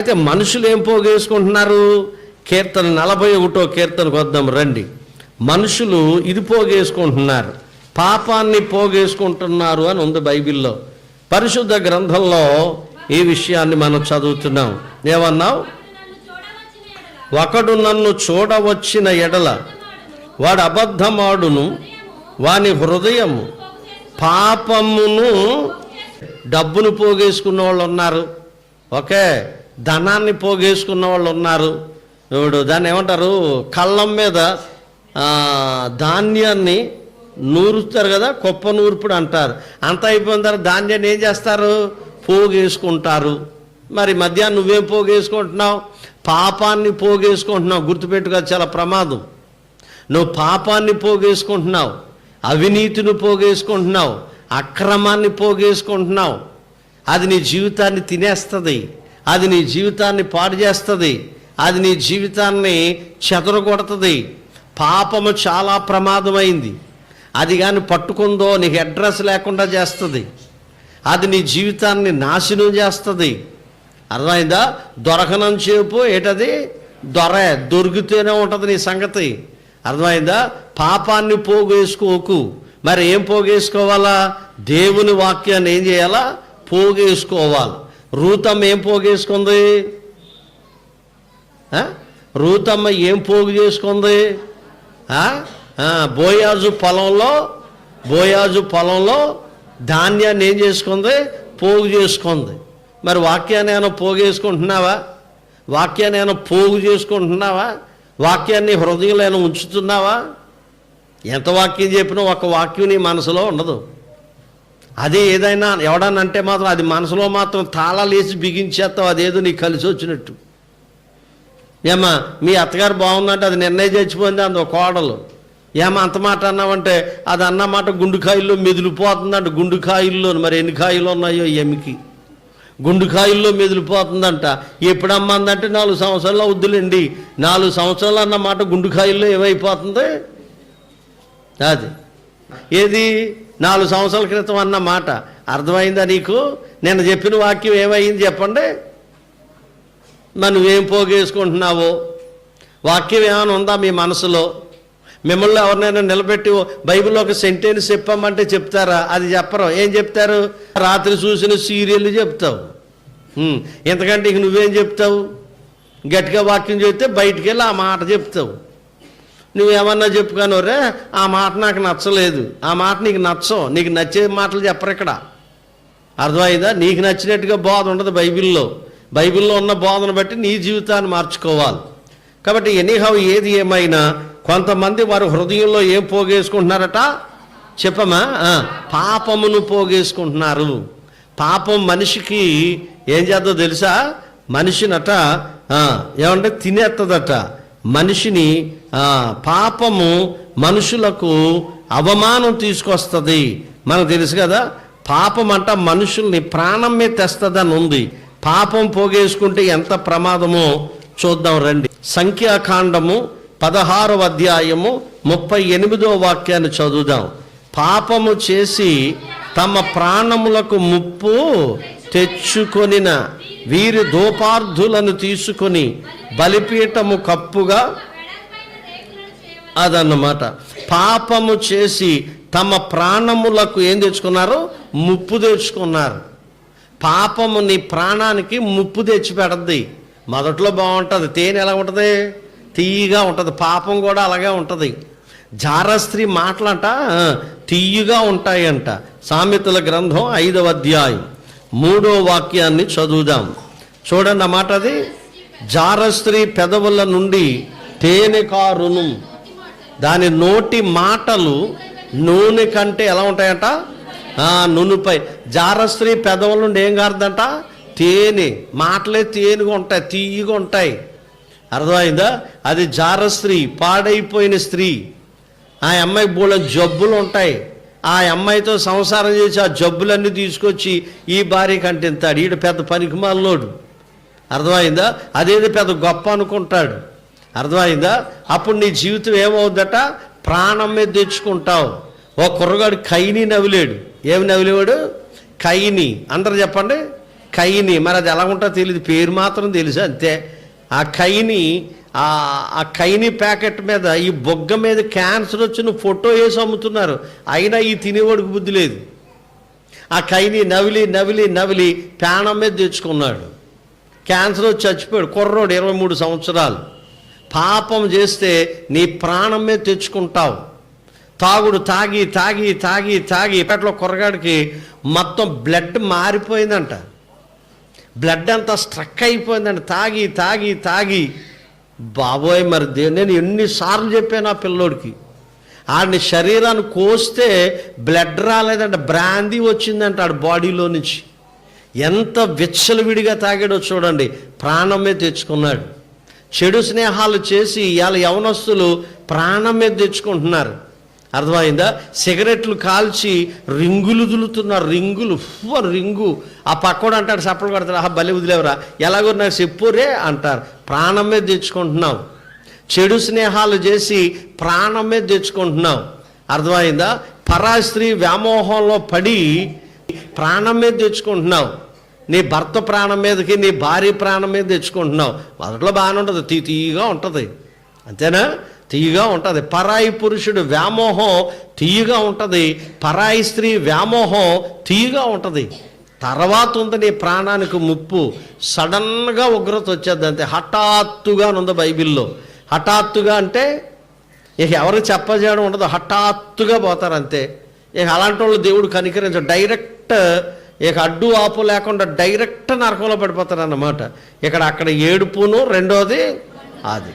అయితే మనుషులు ఏం పోగేసుకుంటున్నారు? కీర్తన నలభై ఒకటో కీర్తనకు వద్దాం రండి. మనుషులు ఇది పోగేసుకుంటున్నారు. పాపాన్ని పోగేసుకుంటున్నారు అని ఉంది బైబిల్లో. పరిశుద్ధ గ్రంథంలో ఈ విషయాన్ని మనం చదువుతున్నాం. ఏమన్నావు? ఒకడు నన్ను చూడవచ్చిన ఎడల వాడు అబద్ధమాడును వాని హృదయం పాపమును డబ్బును పోగేసుకున్న వాళ్ళు ఉన్నారు ఓకే? ధనాన్ని పోగేసుకున్న వాళ్ళు ఉన్నారు. ఇప్పుడు దాన్ని ఏమంటారు? కళ్ళం మీద ధాన్యాన్ని నూరుస్తారు కదా కుప్ప నూర్పుడు అంటారు. అంత అయిపోయిన తర్వాత ధాన్యాన్ని ఏం చేస్తారు? పోగేసుకుంటారు. మరి మధ్యాహ్నం నువ్వేం పోగేసుకుంటున్నావు? పాపాన్ని పోగేసుకుంటున్నావు. గుర్తుపెట్టుకో చాలా ప్రమాదం. నువ్వు పాపాన్ని పోగేసుకుంటున్నావు. అవినీతిని పోగేసుకుంటున్నావు. అక్రమాన్ని పోగేసుకుంటున్నావు. అది నీ జీవితాన్ని తినేస్తుంది. అది నీ జీవితాన్ని పాడు చేస్తుంది. అది నీ జీవితాన్ని చెదరగొడుతుంది. పాపము చాలా ప్రమాదమైంది. అది కానీ పట్టుకుందో నీకు అడ్రస్ లేకుండా చేస్తుంది. అది నీ జీవితాన్ని నాశనం చేస్తుంది. అర్థమైందా? దొరకనం చేపు ఏటది? దొర దొరికితేనే ఉంటుంది నీ సంగతి. అర్థమైందా? పాపాన్ని పోగేసుకోకు. మరి ఏం పోగేసుకోవాలా? దేవుని వాక్యాన్ని ఏం చేయాలా? పోగేసుకోవాలి. రూతమ్మ ఏం పోగేసుకుంది రూతమ్మ ఏం పోగు చేసుకుంది? బోయాజు పొలంలో బోయాజు పొలంలో ధాన్యాన్ని ఏం చేసుకుంది? పోగు చేసుకుంది. మరి వాక్యాన్ని ఏమైనా పోగేసుకుంటున్నావా వాక్యాన్ని ఏమైనా పోగు చేసుకుంటున్నావా? వాక్యాన్ని హృదయంలో ఏమైనా ఉంచుతున్నావా? ఎంత వాక్యం చెప్పినా ఒక వాక్యం నీ మనసులో ఉండదు. అదే ఏదైనా ఎవడన్నా అంటే మాత్రం అది మనసులో మాత్రం తాళాలు వేసి బిగించేస్తావు అదేదో నీకు కలిసి వచ్చినట్టు. ఏమా మీ అత్తగారు బాగుందంటే అది నిర్ణయం చచ్చిపోయింది అందు కోడలు. ఏమా అంత మాట అన్నావంటే అది అన్నమాట గుండుకాయల్లో మెదిలిపోతుందంట. గుండుకాయల్లో మరి ఎన్ని కాయలు ఉన్నాయో ఈ ఎమికి గుండుకాయల్లో మెదిలిపోతుందంట. ఎప్పుడు అమ్మందంటే నాలుగు సంవత్సరాలు వద్దులేండి. నాలుగు సంవత్సరాలు అన్న మాట గుండుకాయల్లో ఏమైపోతుంది? అది. ఏది? నాలుగు సంవత్సరాల క్రితం అన్న మాట. అర్థమైందా నీకు? నేను చెప్పిన వాక్యం ఏమైంది చెప్పండి. మరి నువ్వేం పోగేసుకుంటున్నావో? వాక్యం ఏమైనా ఉందా మీ మనసులో? మిమ్మల్ని ఎవరినైనా నిలబెట్టి బైబిల్లో ఒక సెంటెన్స్ చెప్పామంటే చెప్తారా? అది చెప్పరు. ఏం చెప్తారు? రాత్రి చూసిన సీరియల్ చెప్తావు. ఎంతకంటే ఇంక నువ్వేం చెప్తావు? గట్టిగా వాక్యం చెప్తే బయటికి వెళ్ళి ఆ మాట చెప్తావు. నువ్వేమన్నా చెప్పుకోనోరే ఆ మాట నాకు నచ్చలేదు. ఆ మాట నీకు నచ్చవు. నీకు నచ్చే మాటలు చెప్పరు ఇక్కడ. అర్థమైందా? నీకు నచ్చినట్టుగా బోధ ఉండదు బైబిల్లో. బైబిల్లో ఉన్న బోధను బట్టి నీ జీవితాన్ని మార్చుకోవాలి. కాబట్టి ఎనీహౌ ఏది ఏమైనా కొంతమంది వారు హృదయంలో ఏం పోగేసుకుంటున్నారట? చెప్పమా? పాపమును పోగేసుకుంటున్నారు. పాపం మనిషికి ఏం చేద్దో తెలుసా? మనిషినట ఏమంటే తినేస్తుందట మనిషిని పాపము మనుషులకు అవమానం తీసుకొస్తుంది. మనకు తెలుసు కదా పాపం అంట మనుషుల్ని ప్రాణం మీద తెస్తుందని ఉంది పాపం పోగేసుకుంటే ఎంత ప్రమాదమో చూద్దాం రండి. సంఖ్యాకాండము పదహారవ అధ్యాయము ముప్పై ఎనిమిదో వాక్యాన్ని చదువుదాం. పాపము చేసి తమ ప్రాణములకు ముప్పు తెచ్చుకొనిన వీరి దోపార్థులను తీసుకొని బలిపీఠము కప్పుగా అదన్నమాట. పాపము చేసి తమ ప్రాణములకు ఏం తెచ్చుకున్నారు? ముప్పు తెచ్చుకున్నారు. పాపము నీ ప్రాణానికి ముప్పు తెచ్చి పెడద్ది. మొదట్లో బాగుంటుంది. తేనె ఎలా ఉంటుంది? తీయగా ఉంటుంది. పాపం కూడా అలాగే ఉంటుంది. జారస్త్రీ మాటలంట తీయగా ఉంటాయంట. సామెతల గ్రంథం ఐదవ అధ్యాయం. మూడో వాక్యాన్ని చదువుదాం. చూడండి అన్నమాట అది. జారస్త్రీ పెదవుల నుండి తేనె కారును దాని నోటి మాటలు నూనె కంటే ఎలా ఉంటాయంట? ఆ, నూనెపై. జారస్త్రీ పెదవుల నుండి ఏం కారుదంట తేనె. మాటలే తేనెగా ఉంటాయి తీయగా ఉంటాయి. అర్థమైందా? అది జారస్త్రీ పాడైపోయిన స్త్రీ. ఆ అమ్మాయి బోళ్ళ జబ్బులు ఉంటాయి. ఆ అమ్మాయితో సంసారం చేసి ఆ జబ్బులన్నీ తీసుకొచ్చి ఈ భార్య కంటింతాడు ఈడు పెద్ద పనికిమాలోడు అర్థమైందా? అదేదో పెద్ద గొప్ప అనుకుంటాడు. అర్థమైందా? అప్పుడు నీ జీవితం ఏమవుద్దట? ప్రాణం మీద తెచ్చుకుంటావు. ఓ కుర్రగాడు కైని నవ్విలేడు. ఏమి నవ్విలేవాడు? కైని. అందరు చెప్పండి? కైని. మరి అది ఎలా ఉంటుందో తెలియదు పేరు మాత్రం తెలుసు అంతే. ఆ కైని ఆ కైని ప్యాకెట్ మీద ఈ బొగ్గ మీద క్యాన్సర్ వచ్చిన ఫోటో వేసి అమ్ముతున్నారు. అయినా ఈ తినేవాడికి బుద్ధి లేదు. ఆ కైని నవిలి నవిలి నవిలి ప్రాణం మీద తెచ్చుకున్నాడు. క్యాన్సర్ వచ్చి చచ్చిపోయాడు. కుర్రోడు ఇరవై మూడు సంవత్సరాలు. పాపం చేస్తే నీ ప్రాణం మీద తెచ్చుకుంటావు. తాగుడు తాగి తాగి తాగి తాగి ఇప్పట్లో కుర్రగాడికి మొత్తం బ్లడ్ మారిపోయిందంట. బ్లడ్ అంతా స్ట్రక్ అయిపోయిందంట. తాగి తాగి తాగి. బాబోయ్ మరి దే- నేను ఎన్నిసార్లు చెప్పాను ఆ పిల్లోడికి. ఆడిని శరీరాన్ని కోస్తే బ్లడ్ రాలేదంట బ్రాందీ వచ్చిందంట ఆడి బాడీలో నుంచి. ఎంత విచ్చలవిడిగా తాగాడో చూడండి ప్రాణం మీద తెచ్చుకున్నాడు. చెడు స్నేహాలు చేసి ఇవాళ యవనస్తులు ప్రాణం మీద తెచ్చుకుంటున్నారు. అర్థమైందా? సిగరెట్లు కాల్చి రింగులు దులుతున్న రింగులు ఫువ్వ రింగు. ఆ పక్కోడు అంటాడు సప్పుడు కొడతాడు. ఆహా బలి వదిలేవరా. ఎలాగో నాకు చెప్పురే అంటారు. ప్రాణం మీద తెచ్చుకుంటున్నాం చెడు స్నేహాలు చేసి ప్రాణం మీద తెచ్చుకుంటున్నాం అర్థమైందా? పరా స్త్రీ వ్యామోహంలో పడి ప్రాణం మీద తెచ్చుకుంటున్నావు. నీ భర్త ప్రాణం మీదకి నీ భార్య ప్రాణం మీద తెచ్చుకుంటున్నావు. మొదట్లో బాగానే ఉంటుంది తీ తీగా ఉంటుంది. అంతేనా? తీయగా ఉంటుంది. పరాయి పురుషుడు వ్యామోహం తీయగా ఉంటుంది. పరాయి స్త్రీ వ్యామోహం తీయగా ఉంటుంది. తర్వాత ఉంది నీ ప్రాణానికి ముప్పు. సడన్గా ఉగ్రత వచ్చేది అంతే. హఠాత్తుగా ఉంది బైబిల్లో. హఠాత్తుగా అంటే ఇక ఎవరు చెప్పజేయడం ఉండదు. హఠాత్తుగా పోతారు అంతే. ఇక అలాంటి వాళ్ళు దేవుడు కనికరించడు డైరెక్ట్ ఇక అడ్డు ఆపు లేకుండా డైరెక్ట్ నరకంలో పడిపోతారు అన్నమాట ఇక్కడ అక్కడ ఏడుపును రెండోది అది.